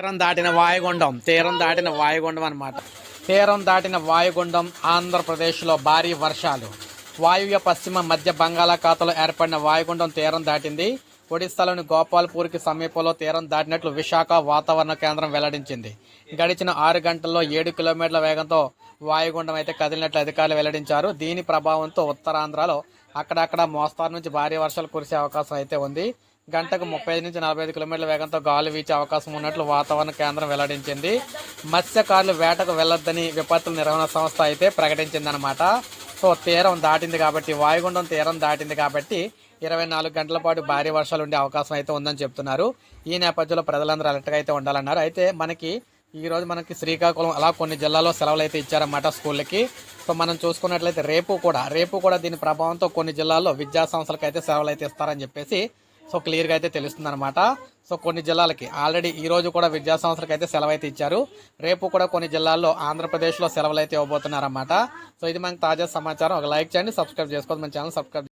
తీరం దాటిన వాయుగుండం తీరం దాటిన వాయుగుండం అనమాట తీరం దాటిన వాయుగుండం ఆంధ్రప్రదేశ్లో భారీ వర్షాలు. వాయువ్య పశ్చిమ మధ్య బంగాళాఖాతంలో ఏర్పడిన వాయుగుండం తీరం దాటింది. ఒడిస్సాలోని గోపాల్పూర్కి సమీపంలో తీరం దాటినట్లు విశాఖ వాతావరణ కేంద్రం వెల్లడించింది. గడిచిన ఆరు గంటల్లో ఏడు కిలోమీటర్ల వేగంతో వాయుగుండం అయితే కదిలినట్లు అధికారులు వెల్లడించారు. దీని ప్రభావంతో ఉత్తరాంధ్రలో అక్కడక్కడ మోస్తారు నుంచి భారీ వర్షాలు కురిసే అవకాశం అయితే ఉంది. గంటకు ముప్పై ఐదు నుంచి నలభై ఐదు కిలోమీటర్ల వేగంతో గాలి వీచే అవకాశం ఉన్నట్లు వాతావరణ కేంద్రం వెల్లడించింది. మత్స్యకారులు వేటకు వెళ్ళొద్దని విపత్తుల నిర్వహణ సంస్థ అయితే ప్రకటించిందనమాట సో తీరం దాటింది కాబట్టి వాయుగుండం తీరం దాటింది కాబట్టి ఇరవై నాలుగు గంటల పాటు భారీ వర్షాలు ఉండే అవకాశం అయితే ఉందని చెప్తున్నారు. ఈ నేపథ్యంలో ప్రజలందరూ అలర్ట్గా అయితే ఉండాలన్నారు. అయితే మనకి ఈ రోజు మనకి శ్రీకాకుళం అలా కొన్ని జిల్లాల్లో సెలవులు అయితే ఇచ్చారన్నమాట స్కూళ్ళకి. సో మనం చూసుకున్నట్లయితే రేపు కూడా రేపు కూడా దీని ప్రభావంతో కొన్ని జిల్లాల్లో విద్యా సంస్థలకు అయితే సెలవులు అయితే ఇస్తారని చెప్పేసి సో క్లియర్గా అయితే తెలుస్తుంది అనమాట సో కొన్ని జిల్లాలకి ఆల్రెడీ ఈ రోజు కూడా విద్యా సంస్థలకు అయితే సెలవు అయితే ఇచ్చారు. రేపు కూడా కొన్ని జిల్లాల్లో ఆంధ్రప్రదేశ్లో సెలవులు అయితే ఇవ్వబోతున్నారన్నమాట. సో ఇది మనకి తాజా సమాచారం. ఒక లైక్ చేయండి సబ్స్క్రైబ్ చేసుకోండి మన ఛానల్ సబ్స్క్రైబ్